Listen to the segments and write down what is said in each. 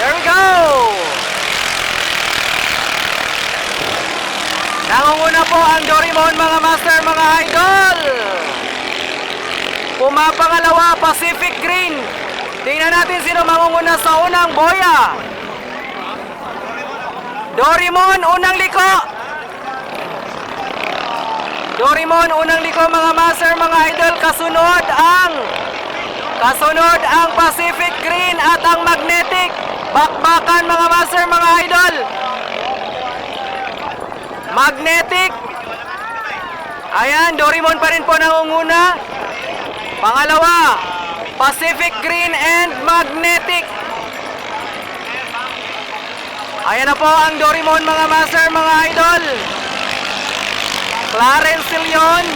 There we go! Nangunguna po ang Doraemon mga master, mga idol! Pumapangalawa, Pacific Green. Tingnan natin sino mangunguna sa unang boya. Doraemon, unang liko. Doraemon, unang liko mga master, mga idol. Kasunod ang Kasunod ang Pacific Green. Bakbakan mga master, mga idol. Magnetic. Ayan, Doraemon pa rin po nangunguna. Pangalawa, Pacific Green and Magnetic. Ayan na po ang Doraemon mga master, mga idol. Clarence Silion.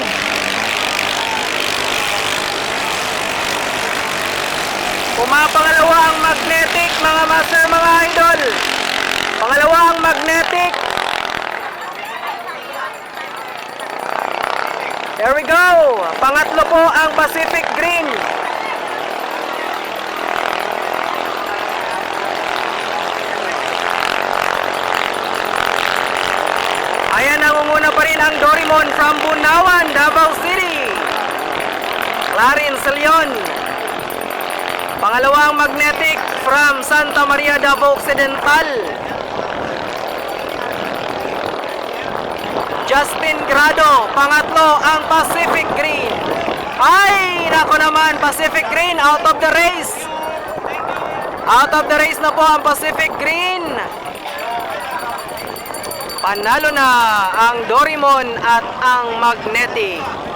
Pumapangalawa ang Magnetic, master, mga idol. Pangalawa ang Magnetic. There we go. Pangatlo po ang Pacific Green. Ayan, nangunguna pa rin ang Doraemon from Bunawan, Davao City. Clarence Leon. Pangalawang Magnetic from Santa Maria, Davao Occidental. Justin Grado. Pangatlo, ang Pacific Green. Ay, nako naman, Pacific Green out of the race. Out of the race na po ang Pacific Green. Panalo na ang Doraemon at ang Magnetic.